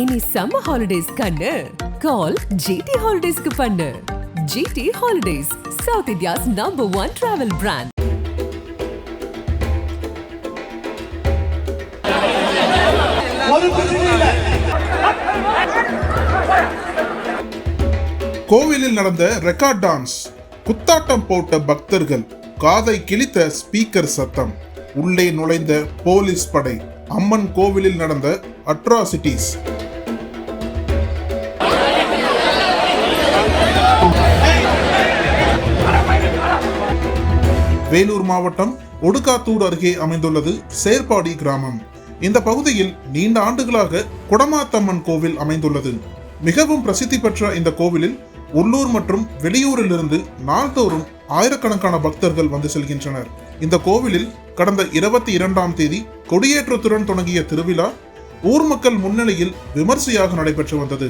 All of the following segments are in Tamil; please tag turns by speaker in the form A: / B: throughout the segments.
A: இனி சம்மர் ஹாலிடேஸ் கண்ணு. கால் ஜிடி ஹாலிடேஸ்க்கு பண்ணு. GT holidays south India's number one travel brand
B: கோவிலில் நடந்த ரெக்கார்ட் டான்ஸ் குத்தாட்டம் போட்ட பக்தர்கள் காதை கிழித்த ஸ்பீக்கர் சத்தம் உள்ளே நுழைந்த போலீஸ் படை அம்மன் கோவிலில் நடந்த அட்ராசிட்டிஸ் வேலூர் மாவட்டம் ஒடுக்காத்தூர் அருகே அமைந்துள்ளது சேர்பாடி கிராமம். இந்த பகுதியில் நீண்ட ஆண்டுகளாக குடமாத்தம்மன் கோவில் அமைந்துள்ளது. மிகவும் பிரசித்தி பெற்ற இந்த கோவிலில் உள்ளூர் மற்றும் வெளியூரிலிருந்து நாள்தோறும் ஆயிரக்கணக்கான பக்தர்கள் வந்து செல்கின்றனர். இந்த கோவிலில் கடந்த இருபத்தி இரண்டாம் தேதி கொடியேற்றத்துடன் தொடங்கிய திருவிழா ஊர் மக்கள் முன்னிலையில் விமர்சையாக நடைபெற்று வந்தது.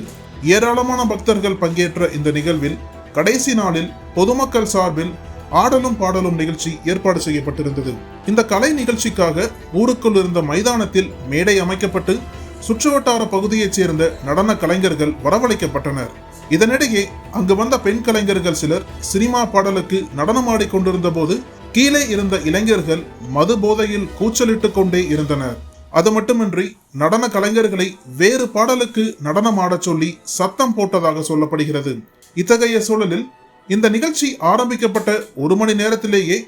B: ஏராளமான பக்தர்கள் பங்கேற்ற இந்த நிகழ்வில் கடைசி நாளில் பொதுமக்கள் சார்பில் ஆடலும் பாடலும் நிகழ்ச்சி ஏற்பாடு செய்யப்பட்டிருந்தது. இந்த கலை நிகழ்ச்சிக்காக ஊருக்குள் இருந்த மைதானத்தில் மேடை அமைக்கப்பட்டு சுற்றுவட்டார பகுதியைச் சேர்ந்த நடன கலைஞர்கள் வரவழைக்கப்பட்டனர். இதனிடையே அங்கு வந்த பெண் கலைஞர்கள் சிலர் சினிமா பாடலுக்கு நடனமாடி கொண்டிருந்த போது கீழே இருந்த இளைஞர்கள் மது போதையில் கூச்சலிட்டுக் கொண்டே இருந்தனர். அது மட்டுமின்றி நடன கலைஞர்களை வேறு பாடலுக்கு நடனமாடச் சொல்லி சத்தம் போட்டதாக சொல்லப்படுகிறது. இத்தகைய சூழலில் இந்த நிகழ்ச்சி ஆரம்பிக்கப்பட்ட ஒரு மணி நேரத்திலேயே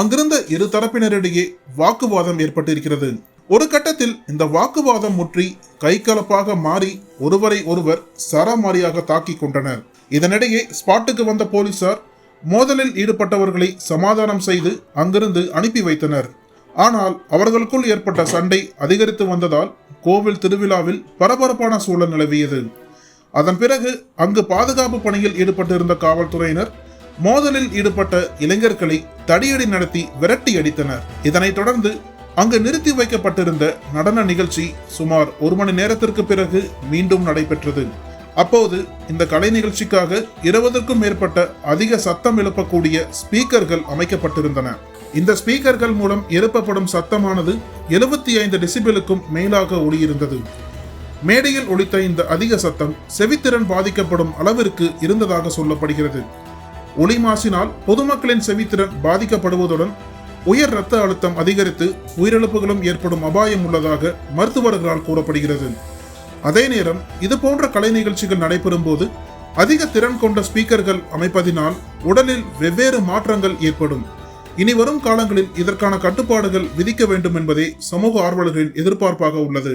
B: அங்கிருந்த இரு தரப்பினரிடையே வாக்குவாதம் ஏற்பட்டிருக்கிறது. ஒரு கட்டத்தில் இந்த வாக்குவாதம் முற்றி கைகலப்பாக மாறி ஒருவரை ஒருவர் சரமாரியாக தாக்கிக் கொண்டனர். இதனிடையே ஸ்பாட்டுக்கு வந்த போலீசார் மோதலில் ஈடுபட்டவர்களை சமாதானம் செய்து அங்கிருந்து அனுப்பி வைத்தனர். ஆனால் அவர்களுக்குள் ஏற்பட்ட சண்டை அதிகரித்து வந்ததால் கோவில் திருவிழாவில் பரபரப்பான சூழல் நிலவியது. அதன் பிறகு அங்கு பாதுகாப்பு பணியில் ஈடுபட்டிருந்த காவல்துறையினர் மோதலில் ஈடுபட்ட இளைஞர்களை தடியடி நடத்தி விரட்டி அடித்தனர். இதனைத் தொடர்ந்து அங்கு நிறுத்தி வைக்கப்பட்டிருந்த நடன நிகழ்ச்சி சுமார் ஒரு மணி நேரத்திற்கு பிறகு மீண்டும் நடைபெற்றது. அப்போது இந்த கலை நிகழ்ச்சிக்காக இருபதுக்கும் மேற்பட்ட அதிக சத்தம் எழுப்பக்கூடிய ஸ்பீக்கர்கள் அமைக்கப்பட்டிருந்தன. இந்த ஸ்பீக்கர்கள் மூலம் எழுப்பப்படும் சத்தமானது எழுபத்தி ஐந்து டெசிபிலுக்கும் மேலாக ஒளியிருந்தது மேடையில் ஒலித்த இந்த அதிக சத்தம் செவித்திறன் பாதிக்கப்படும் அளவிற்கு இருந்ததாக சொல்லப்படுகிறது. ஒளி மாசினால் பொதுமக்களின் செவித்திறன் பாதிக்கப்படுவதுடன் உயர் இரத்த அழுத்தம் அதிகரித்து உயிரிழப்புகளும் ஏற்படும் அபாயம் உள்ளதாக மருத்துவர்களால் கூறப்படுகிறது. அதே நேரம் இது போன்ற கலை நிகழ்ச்சிகள் நடைபெறும் போது அதிக திறன் கொண்ட ஸ்பீக்கர்கள் அமைப்பதினால் உடலில் வெவ்வேறு மாற்றங்கள் ஏற்படும். இனி வரும் காலங்களில் இதற்கான கட்டுப்பாடுகள் விதிக்க வேண்டும் என்பதே சமூக ஆர்வலர்களின் எதிர்பார்ப்பாக உள்ளது.